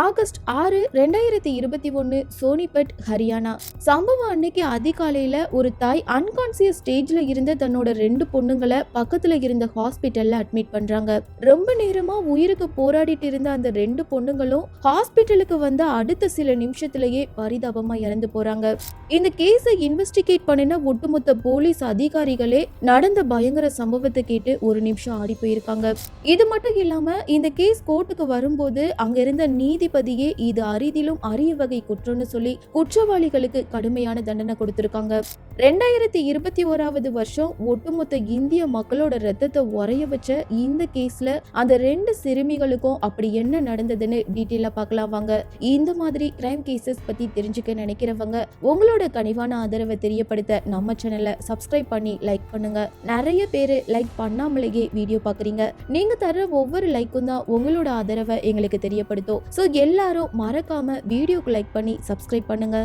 August ஆறு ரெண்டாயிரத்தி இருபத்தி ஒன்று சோனிபட் ஹரியானா. சம்பவம் அன்னைக்கு அதிகாலையில் ஒரு தாய் அன்கான்சியஸ் ஸ்டேஜில் இருந்த தன்னோட ரெண்டு பொண்ணுங்களை பக்கத்தில் இருந்த ஹாஸ்பிட்டலில் அட்மிட் பண்ணுறாங்க ரொம்ப நேரமாக உயிருக்கு போராடிட்டு இருந்த அந்த ரெண்டு பொண்ணுங்களும் ஹாஸ்பிட்டலுக்கு வந்த அடுத்த சில நிமிஷத்துலேயே பரிதாபமாக இறந்து போகிறாங்க இந்த கேஸை இன்வெஸ்டிகேட் பண்ணின ஒட்டுமொத்த போலீஸ் அதிகாரிகளே நடந்த பயங்கர சம்பவத்தை கேட்டு ஒரு நிமிஷம் ஆடி போயிருக்காங்க. இது மட்டும் இல்லாமல் இந்த கேஸ் கோர்ட்டுக்கு வரும்போது அங்கே இருந்த நீதி நீதிபதியே இது அரிதிலும் அரிய வகை குற்றம்னு சொல்லி குற்றவாளிகளுக்கு கடுமையான தண்டனை கொடுத்திருக்காங்க. ரெண்டாயிரத்தி இருபத்தி ஓராவது வருஷம் ஒட்டுமொத்த இந்திய மக்களோட ரத்தத்தை உறைய வச்ச இந்த கேஸ்ல அந்த ரெண்டு சிறுமிகளுக்கும் அப்படி என்ன நடந்ததுன்னு டீட்டெயிலா பார்க்கலாம் வாங்க. இந்த மாதிரி கிரைம் கேசஸ் பத்தி தெரிஞ்சுக்க நினைக்கிறவங்க உங்களோட கனிவான ஆதரவை தெரியப்படுத்த நம்ம சேனலை சப்ஸ்கிரைப் பண்ணி லைக் பண்ணுங்க. நிறைய பேர் லைக் பண்ணாமலேயே வீடியோ பார்க்குறீங்க நீங்க தர ஒவ்வொரு லைக்கும் தான் உங்களோட ஆதரவை எங்களுக்கு தெரியப்படுத்தும். ஸோ எல்லாரும் மறக்காம வீடியோக்கு லைக் பண்ணி சப்ஸ்கிரைப் பண்ணுங்க.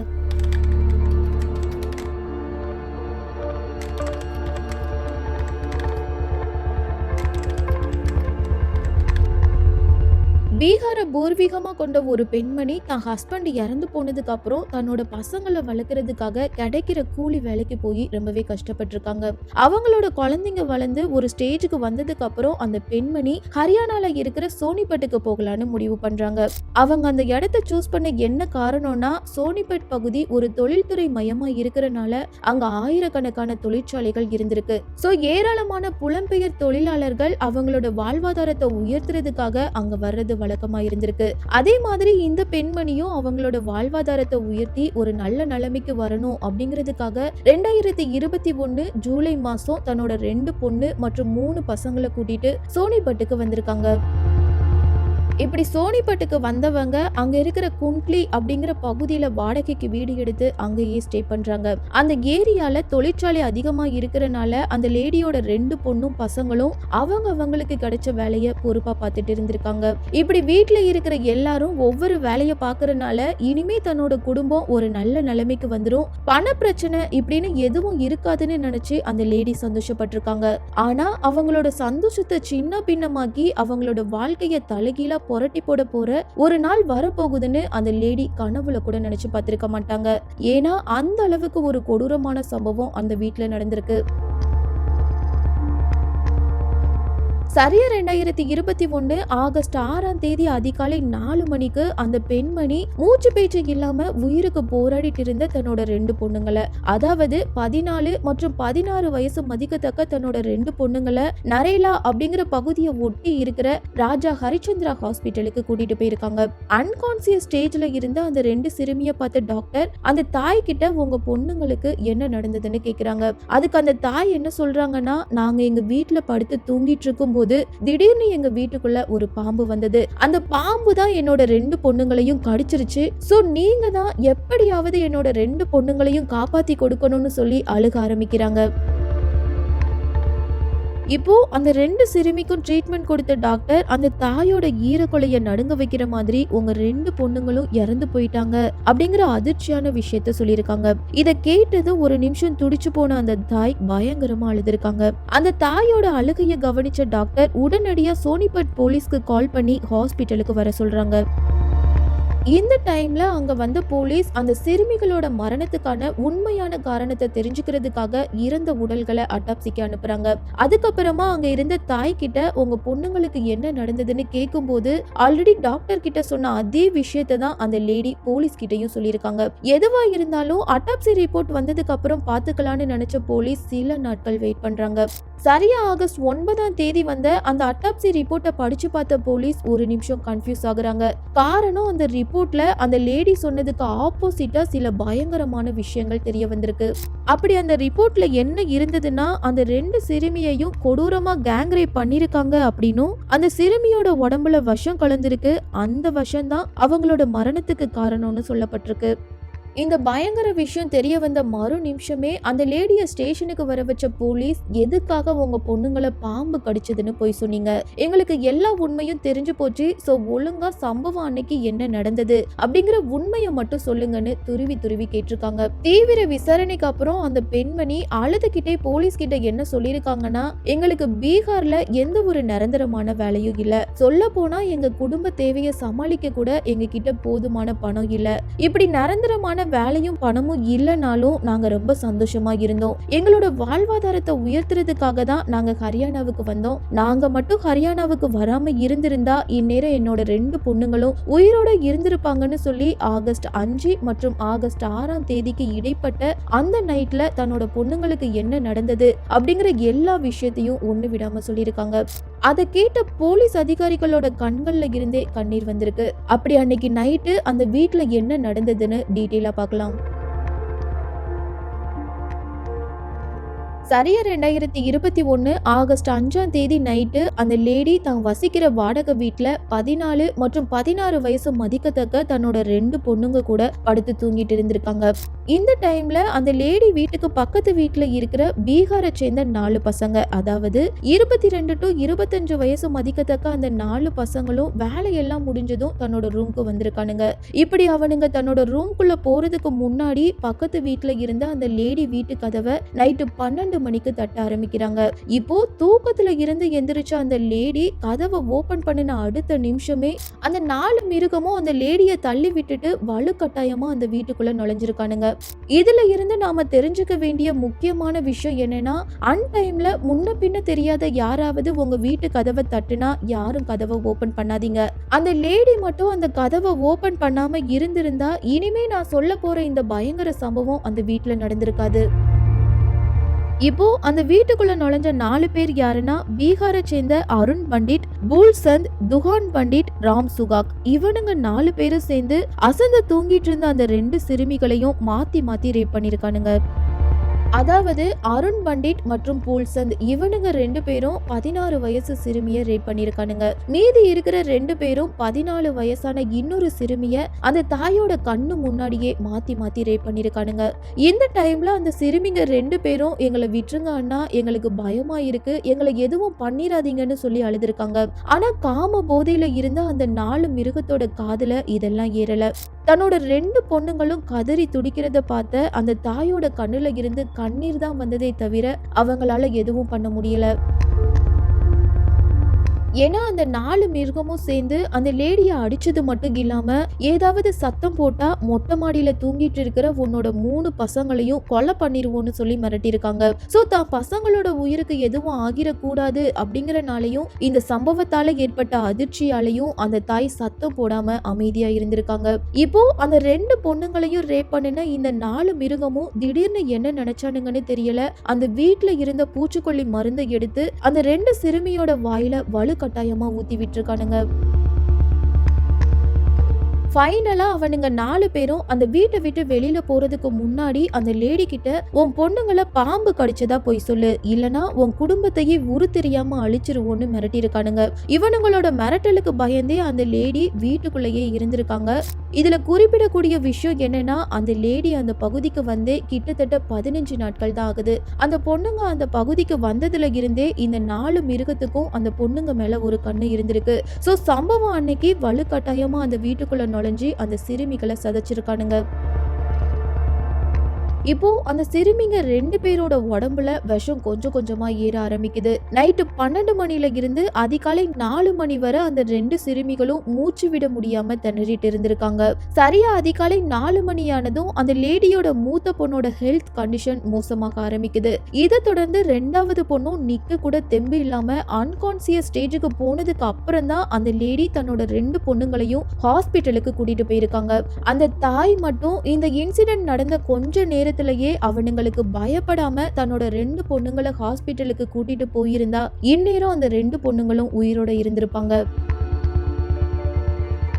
பீகார் பூர்வீகமா கொண்ட ஒரு பெண்மணி தன் ஹஸ்பண்ட் இறந்து போனதுக்கு அப்புறம் தன்னோட பசங்களை வளர்க்கறதுக்காக கிடைக்கிற கூலி வேலைக்கு போய் ரொம்பவே கஷ்டப்பட்டிருக்காங்க. அவங்களோட குழந்தைங்க வளர்ந்து ஒரு ஸ்டேஜுக்கு வந்ததுக்கு அப்புறம் அந்த பெண்மணி ஹரியானால இருக்கிற சோனிபட்டுக்கு போகலான்னு முடிவு பண்றாங்க. அவங்க அந்த இடத்த சூஸ் பண்ண என்ன காரணம்னா சோனிபட் பகுதி ஒரு தொழில்துறை மையமா இருக்கிறனால அங்க ஆயிரக்கணக்கான தொழிற்சாலைகள் இருந்திருக்கு. சோ ஏராளமான புலம்பெயர் தொழிலாளர்கள் அவங்களோட வாழ்வாதாரத்தை உயர்த்துறதுக்காக அங்க வர்றது வழக்கமா இருந்திருக்கு. அதே மாதிரி இந்த பெண்மணியும் அவங்களோட வாழ்வாதாரத்தை உயர்த்தி ஒரு நல்ல நிலைமைக்கு வரணும் அப்படிங்கிறதுக்காக ரெண்டாயிரத்தி இருபத்தி ஒண்ணு ஜூலை மாசம் தன்னோட ரெண்டு பொண்ணு மற்றும் மூணு பசங்களை கூட்டிட்டு சோனிபட்டுக்கு வந்திருக்காங்க. இப்படி சோனிபட்டுக்கு வந்தவங்க அங்க இருக்கிற குண்ட்லி அப்படிங்கிற பகுதியில வாடகைக்கு வீடு எடுத்து அங்கேயே ஸ்டே பண்றாங்க. அந்த ஏரியால தொழிற்சாலை அதிகமா இருக்கிறனால அந்த லேடியோட ரெண்டு பொண்ணும் பசங்களும் அவங்க அவங்களுக்கு கிடைச்ச வேலையை பொறுப்பா பார்த்துட்டு இருந்திருக்காங்க. இப்படி வீட்டுல இருக்கிற எல்லாரும் ஒவ்வொரு வேலையை பார்க்கறனால இனிமே தன்னோட குடும்பம் ஒரு நல்ல நிலைமைக்கு வந்துடும் பண பிரச்சனை இப்படின்னு எதுவும் இருக்காதுன்னு நினைச்சு அந்த லேடி சந்தோஷப்பட்டிருக்காங்க. ஆனா அவங்களோட சந்தோஷத்தை சின்ன பின்னமாக்கி அவங்களோட வாழ்க்கைய தலைகீழா புரட்டி போட போற ஒரு நாள் வரப்போகுதுன்னு அந்த லேடி கனவுல கூட நினைச்சு பார்த்திருக்க மாட்டாங்க. ஏன்னா அந்த அளவுக்கு ஒரு கொடூரமான சம்பவம் அந்த வீட்டுல நடந்திருக்கு. சரியா ரெண்டாயிரத்தி இருபத்தி ஒன்று ஆகஸ்ட் ஆறாம் தேதி அதிகாலை நாலு மணிக்கு அந்த பெண்மணி மூச்சு பேச்சு இல்லாம உயிருக்கு போராடிட்டு இருந்த தன்னோட ரெண்டு பொண்ணுங்களை. அதாவது பதினாலு மற்றும் பதினாறு வயசு மதிக்கத்தக்க தன்னோட ரெண்டு பொண்ணுங்களை நரேலா அப்படிங்கிற பகுதியை ஒட்டி இருக்கிற ராஜா ஹரிச்சந்திரா ஹாஸ்பிட்டலுக்கு கூட்டிட்டு போயிருக்காங்க. அன்கான்சியஸ் ஸ்டேஜ்ல இருந்த அந்த ரெண்டு சிறுமியை பார்த்த டாக்டர் அந்த தாய் கிட்ட உங்க பொண்ணுங்களுக்கு என்ன நடந்ததுன்னு கேக்குறாங்க. அதுக்கு அந்த தாய் என்ன சொல்றாங்கன்னா நாங்க எங்க வீட்டுல படுத்து தூங்கிட்டு இருக்கும் போது திடீர்னு எங்க வீட்டுக்குள்ள ஒரு பாம்பு வந்தது. அந்த பாம்பு தான் என்னோட ரெண்டு பொண்ணுங்களையும் கடிச்சிருச்சு. சோ நீங்க தான் எப்படியாவது என்னோட ரெண்டு பொண்ணுங்களையும் காப்பாத்தி கொடுக்கணும்னு சொல்லி அழுக ஆரம்பிக்கிறாங்க. இப்போ அந்த ரெண்டு சிறுமிக்கும் ட்ரீட்மெண்ட் கொடுத்த டாக்டர் அந்த தாயோட ஈரக்கொலையை நடுங்க வைக்கிற மாதிரி உங்க ரெண்டு பொண்ணுங்களும் இறந்து போயிட்டாங்க அப்படிங்கிற அதிர்ச்சியான விஷயத்த சொல்லியிருக்காங்க. இத கேட்டது ஒரு நிமிஷம் துடிச்சு போன அந்த தாய் பயங்கரமா அழுதுருக்காங்க. அந்த தாயோட அழுகைய கவனிச்ச டாக்டர் உடனடியா சோனிபட் போலீஸ்க்கு கால் பண்ணி ஹாஸ்பிட்டலுக்கு வர சொல்றாங்க. இந்த டைம்ல அங்க வந்த போலீஸ் அந்த சிறுமிகளோட மரணத்துக்கான உண்மையான காரணத்தை தெரிஞ்சுக்கிறதுக்காக இறந்த உடல்களை அட்டாப்சிக்கு அனுப்புறாங்க. அதுக்கப்புறமா அங்க இருந்த தாய் கிட்ட உங்க பொண்ணுங்களுக்கு என்ன நடந்ததுன்னு கேட்கும்போது ஆல்ரெடி டாக்டர் கிட்ட சொன்ன அதே விஷயத்தை தான் அந்த லேடி போலீஸ் கிட்டயும் சொல்லியிருக்காங்க. எதுவா இருந்தாலும் அட்டாப்சி ரிப்போர்ட் வந்ததுக்கு அப்புறம் பாத்துக்கலாம்னு நினைச்ச போலீஸ் சில நாட்கள் வெயிட் பண்றாங்க. சரியா ஆகஸ்ட் ஒன்பதாம் தேதி வந்த அந்த அட்டாப்சி ரிப்போர்ட்டை படிச்சு பார்த்த போலீஸ் ஒரு நிமிஷம் கன்ஃபியூஸ் ஆகுறாங்க. காரணம் அந்த ரிப்போர்ட்ல அந்த லேடி சொன்னதுக்கு ஆப்போசிட்டா சில பயங்கரமான விஷயங்கள் தெரிய வந்திருக்கு. அப்படி அந்த ரிப்போர்ட்ல என்ன இருந்ததுன்னா அந்த ரெண்டு சிறுமியையும் கொடூரமா கேங் ரேப் பண்ணிருக்காங்க அப்படின்னும் அந்த சிறுமியோட உடம்புல விஷம் கலந்திருக்கு. அந்த விஷம் தான் அவங்களோட மரணத்துக்கு காரணம்னு சொல்லப்பட்டிருக்கு. இந்த பயங்கர விஷயம் தெரிய வந்த மறு நிமிஷமே அந்த லேடியை ஸ்டேஷனுக்கு வர வச்ச போலீஸ் எதுக்காக உங்க பொண்ணுங்களை பாம்பு கடிச்சதுன்னு போய் சொன்னீங்க? எங்களுக்கு எல்லா உண்மையும் தெரிஞ்சு போச்சு. சோ ஒழுங்கா சம்பவம் அன்னைக்கு என்ன நடந்தது அப்படிங்கிற உண்மையை மட்டும் சொல்லுங்கன்னு துருவி துருவி கேட்டிருக்காங்க. தீவிர விசாரணைக்கு அப்புறம் அந்த பெண்மணி அழுதுகிட்டே போலீஸ் கிட்ட என்ன சொல்லியிருக்காங்கன்னா எங்களுக்கு பீகார்ல எந்த ஒரு நிரந்தரமான வேலையும் இல்ல. சொல்ல போனா எங்க குடும்ப தேவையை சமாளிக்க கூட எங்க கிட்ட போதுமான பணம் இல்ல. இப்படி நிரந்தரமான வேலையும் பணமும் இல்லைனாலும் நாங்க ரொம்ப சந்தோஷமா இருந்தோம். எங்களோட வாழ்வாதாரத்தை உயர்த்துறதுக்காக தான் நாங்க ஹரியானாவுக்கு வந்தோம். நாங்க மட்டும் ஹரியானாவுக்கு வராம இருந்திருந்தா இந்நேரம் என்னோட ரெண்டு பொண்ணுங்களும் உயிரோட இருந்திருப்பாங்கன்னு சொல்லி ஆகஸ்ட் அஞ்சு மற்றும் ஆகஸ்ட் ஆறாம் தேதிக்கு இடைப்பட்ட அந்த நைட்ல தன்னோட பொண்ணுங்களுக்கு என்ன நடந்தது அப்படிங்கிற எல்லா விஷயத்தையும் ஒண்ணு விடாம சொல்லியிருக்காங்க. அதை கேட்ட போலீஸ் அதிகாரிகளோட கண்கள்ல இருந்தே கண்ணீர் வந்திருக்கு. அப்படி அன்னைக்கு நைட்டு அந்த வீட்டுல என்ன நடந்ததுன்னு டீட்டெயிலா பார்க்கலாம். சரியா ரெண்டாயிரத்தி இருபத்தி ஒன்று ஆகஸ்ட் அஞ்சாம் தேதி நைட்டு அந்த லேடி தான் வசிக்கிற வாடகை வீட்டில் பதினாலு மற்றும் பதினாறு வயசு மதிக்கத்தக்க தன்னோட ரெண்டு பொண்ணுங்க கூட படுத்து தூங்கிட்டு இருந்திருக்காங்க. இந்த டைம்ல அந்த லேடி வீட்டுக்கு பக்கத்து வீட்டில் இருக்கிற பீகாரை சேர்ந்த நாலு பசங்க. அதாவது இருபத்தி ரெண்டு டு இருபத்தஞ்சு வயசு மதிக்கத்தக்க அந்த நாலு பசங்களும் வேலையெல்லாம் முடிஞ்சதும் தன்னோட ரூம்க்கு வந்திருக்கானுங்க. இப்படி அவனுங்க தன்னோட ரூம்குள்ள போறதுக்கு முன்னாடி பக்கத்து வீட்டில் இருந்த அந்த லேடி வீட்டு கதவை நைட்டு பன்னெண்டு மணிக்கு தட்ட ஆரம்பிக்கிறாங்க. இப்போ தூக்கத்துல இருந்து எந்திரிச்ச அந்த லேடி கதவை ஓபன் பண்ணின அடுத்த நிமிஷமே அந்த நாலு மிருகமும் அந்த லேடியை தள்ளி விட்டுட்டு வலுக்கட்டாயமா அந்த வீட்டுக்குள்ள நுழைஞ்சிருக்கானுங்க. இதுல இருந்து நாம தெரிஞ்சுக்க வேண்டிய முக்கியமான விஷயம் என்னன்னா அன்டைம்ல முன்ன பின்ன தெரியாத யாராவது உங்க வீட்டு கதவை தட்டுனா யாரும் கதவை ஓபன் பண்ணாதீங்க. அந்த லேடி மட்டும் அந்த கதவை ஓபன் பண்ணாம இருந்திருந்தா இனிமே நான் சொல்ல போற இந்த பயங்கர சம்பவம் அந்த வீட்டுல நடந்திருக்காது. இப்போ அந்த வீட்டுக்குள்ள நுழைஞ்ச நாலு பேர் யாருன்னா பீகாரை சேர்ந்த அருண் பண்டிட் பூல்சந்த் துஹான் பண்டிட் ராம் சுகாக். இவனுங்க நாலு பேரும் சேர்ந்து அசந்து தூங்கிட்டு இருந்த அந்த ரெண்டு சிறுமிகளையும் மாத்தி மாத்தி ரேப் பண்ணிருக்கானுங்க. அதாவது அருண் பண்டிட் மற்றும் பூல்சந்த் இவனுங்க ரெண்டு பேரும் பதினாறு வயசு சிறுமிய ரேப் பண்ணிருக்கானுங்க மீதி இருக்கிற ரெண்டு பேரும் பதினாலு வயசான இன்னொரு சிறுமிய அந்த தாயோட கண்ணு முன்னாடியே மாத்தி மாத்தி ரேப் பண்ணிருக்கானுங்க இந்த டைம்ல அந்த சிறுமிங்க ரெண்டு பேரும் எங்களை விட்டுருங்க அண்ணா எங்களுக்கு பயமா இருக்கு எங்களை எதுவும் பண்ணிராதீங்கன்னு சொல்லி அழுதுருக்காங்க. ஆனா காம போதையில இருந்த அந்த நாலு மிருகத்தோட காதுல இதெல்லாம் ஏறல. தன்னோட ரெண்டு பொண்ணுங்களும் கதறி துடிக்கிறத பார்த்த அந்த தாயோட கண்ணுல இருந்து கண்ணீர் தான் வந்ததே தவிர அவங்களால எதுவும் பண்ண முடியல. ஏன்னா அந்த நாலு மிருகமும் சேர்ந்து அந்த லேடியை அடிச்சது மட்டும் இல்லாம ஏதாவது சத்தம் போட்டா மொட்டை மாடியில தூங்கிட்டு இருக்கிற உன்னோட மூணு பசங்களையும் கொலை பண்ணிருவோம்னு சொல்லி மிரட்டியிருக்காங்க. சோ தான் பசங்களோட உயிருக்கு எதுவும் ஆகிரக்கூடாது அப்படிங்கறனாலையும் இந்த சம்பவத்தால ஏற்பட்ட அதிர்ச்சியாலையும் அந்த தாய் சத்தம் போடாம அமைதியா இருந்திருக்காங்க. இப்போ அந்த ரெண்டு பொண்ணுங்களையும் ரேப் பண்ணின இந்த நாலு மிருகமும் திடீர்னு என்ன நினைச்சானுங்கன்னு தெரியல. அந்த வீட்டுல இருந்த பூச்சிக்கொல்லி மருந்தை எடுத்து அந்த ரெண்டு சிறுமியோட வாயில வலு கட்டாயமாக ஊத்தி விட்டுருக்கானுங்க ஃபைனலாக அவனுங்க நாலு பேரும் அந்த வீட்டை விட்டு வெளியில போறதுக்கு முன்னாடி அந்த லேடி கிட்ட உன் பொண்ணுங்களை பாம்பு கடிச்சதா போய் சொல்லு. இல்லனா உன் குடும்பத்தையே உரு தெரியாம அழிச்சிருவோன்னு மிரட்டியிருக்கானுங்க. இவனுங்களோட மிரட்டலுக்கு பயந்தே அந்த லேடி வீட்டுக்குள்ளேயே இருந்திருக்காங்க. இதுல குறிப்பிடக்கூடிய விஷயம் என்னன்னா அந்த லேடி அந்த பகுதிக்கு வந்து கிட்டத்தட்ட பதினஞ்சு நாட்கள் தான் ஆகுது. அந்த பொண்ணுங்க அந்த பகுதிக்கு வந்ததுல இருந்தே இந்த நாலு மிருகத்துக்கும் அந்த பொண்ணுங்க மேல ஒரு கண்ணு இருந்திருக்கு. ஸோ சம்பவம் அன்னைக்கு வலுக்கட்டாயமா அந்த வீட்டுக்குள்ள நுழைஞ்சு அந்த சிறுமிகளை சதைச்சிருக்கானுங்க. இப்போ அந்த சிறுமிங்க ரெண்டு பேரோட உடம்புல விஷம் கொஞ்சம் கொஞ்சமா ஏற ஆரம்பிக்குது. நைட்டு பன்னெண்டு மணில இருந்து அதிகாலை நாலு மணி வரை அந்த ரெண்டு சிறுமிகளும் மூச்சு விட முடியாம திணறிட்டு இருந்திருக்காங்க. சரியா அதிகாலை நாலு மணியானதும் அந்த லேடியோட மூத்த பொண்ணோட ஹெல்த் கண்டிஷன் மோசமாக ஆரம்பிக்குது. இதை தொடர்ந்து ரெண்டாவது பொண்ணும் நிக்க கூட தெம்பு இல்லாம அன்கான்சியஸ் ஸ்டேஜுக்கு போனதுக்கு அப்புறம் தான் அந்த லேடி தன்னோட ரெண்டு பொண்ணுங்களையும் ஹாஸ்பிட்டலுக்கு கூட்டிட்டு போயிருக்காங்க. அந்த தாய் மட்டும் இந்த இன்சிடென்ட் நடந்த கொஞ்ச நேரத்தில் நேரத்திலேயே அவனுங்களுக்கு பயப்படாம தன்னோட ரெண்டு பொண்ணுங்களை ஹாஸ்பிட்டலுக்கு கூட்டிட்டு போயிருந்தா இந்நேரம் அந்த ரெண்டு பொண்ணுங்களும் உயிரோட இருந்திருப்பாங்க.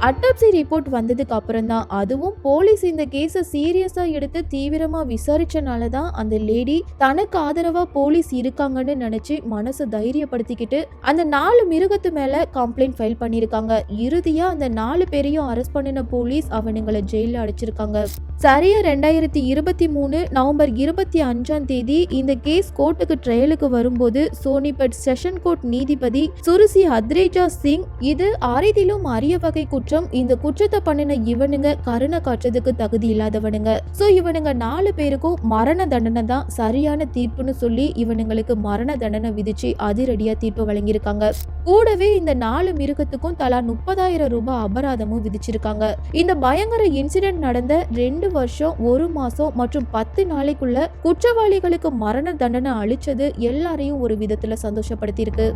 அட்டாப்சி ரிப்போர்ட் வந்ததுக்கு அப்புறம் தான் அதுவும் போலீஸ் இந்த கேஸை சீரியஸா எடுத்து தீவிரமா விசாரிச்சனால தான் அந்த லேடி தனக்கு ஆதரவா போலீஸ் இருக்காங்கன்னு நினைச்சு மனசை தைரியப்படுத்திக்கிட்டு அந்த நாலு மிருகத்து மேல கம்ப்ளைண்ட் ஃபைல் பண்ணிருக்காங்க இறுதியா அந்த நாலு பேரையும் அரெஸ்ட் பண்ணின போலீஸ் அவனுங்களை ஜெயில அடைச்சிருக்காங்க. சரியா ரெண்டாயிரத்தி இருபத்தி மூணு நவம்பர் இருபத்தி அஞ்சாம் தேதி இந்த கேஸ் கோர்ட்டுக்கு ட்ரையலுக்கு வரும்போது சோனிபட் செஷன் கோர்ட் நீதிபதி சுருசி ஹத்ரேஜா சிங் இது அரிதிலும் அரிய வகை குற்றம் இந்த குற்றத்தை பண்ணின இவனுங்க கருணை காட்டுறதுக்கு தகுதி இல்லாதவனுங்க. சோ இவனுங்க நாலு பேருக்கும் மரண தண்டனை தான் சரியான தீர்ப்புன்னு சொல்லி இவனுங்களுக்கு மரண தண்டனை விதிச்சு அதிரடியா தீர்ப்பு வழங்கியிருக்காங்க. கூடவே இந்த நாலு மிருகத்துக்கும் தலா முப்பதாயிரம் ரூபாய் அபராதமும் விதிச்சிருக்காங்க. இந்த பயங்கர இன்சிடென்ட் நடந்த ரெண்டு வருஷம் ஒரு மாசம் மற்றும் பத்து நாளைக்குள்ள குற்றவாளிகளுக்கு மரண தண்டனை அளிச்சது எல்லாரையும் ஒரு விதத்துல சந்தோஷப்படுத்தியிருக்கு.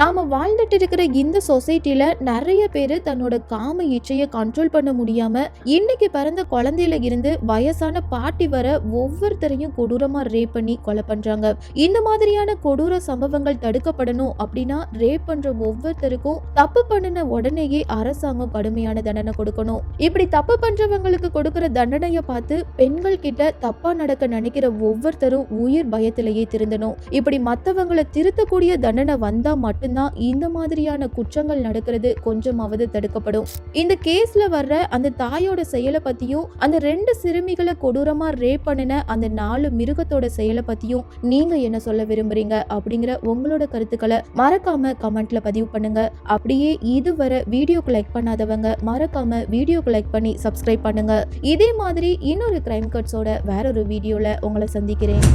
நாம் வாழ்ந்துட்டு இருக்கிற இந்த சொசைட்டியில் நிறைய பேர் தன்னோட காம இச்சையை கண்ட்ரோல் பண்ண முடியாமல் இன்னைக்கு பிறந்த குழந்தையில இருந்து வயசான பாட்டி வர ஒவ்வொருத்தரையும் கொடூரமாக ரேப் பண்ணி கொலை பண்ணுறாங்க இந்த மாதிரியான கொடூர சம்பவங்கள் தடுக்கப்படணும் அப்படின்னா ரேப் பண்ணுற ஒவ்வொருத்தருக்கும் தப்பு பண்ணின உடனேயே அரசாங்கம் கடுமையான தண்டனை கொடுக்கணும். இப்படி தப்பு பண்ணுறவங்களுக்கு கொடுக்குற தண்டனையை பார்த்து பெண்கள் கிட்ட தப்பாக நடக்க நினைக்கிற ஒவ்வொருத்தரும் உயிர் பயத்திலேயே திருந்தணும். இப்படி மற்றவங்களை திருத்தக்கூடிய தண்டனை வந்தால் மட்டும் மட்டும்தான் இந்த மாதிரியான குற்றங்கள் நடக்கிறது கொஞ்சமாவது தடுக்கப்படும். இந்த கேஸ்ல வர்ற அந்த தாயோட செயலை பத்தியும் அந்த ரெண்டு சிறுமிகளை கொடூரமா ரேப் பண்ணின அந்த நாலு மிருகத்தோட செயலை பத்தியும் நீங்க என்ன சொல்ல விரும்புறீங்க? அப்படிங்கிற உங்களோட கருத்துக்களை மறக்காம கமெண்ட்ல பதிவு பண்ணுங்க. அப்படியே இதுவரை வீடியோக்கு லைக் பண்ணாதவங்க மறக்காம வீடியோக்கு லைக் பண்ணி சப்ஸ்கிரைப் பண்ணுங்க. இதே மாதிரி இன்னொரு கிரைம் கட்ஸோட வேற ஒரு வீடியோல உங்களை சந்திக்கிறேன்.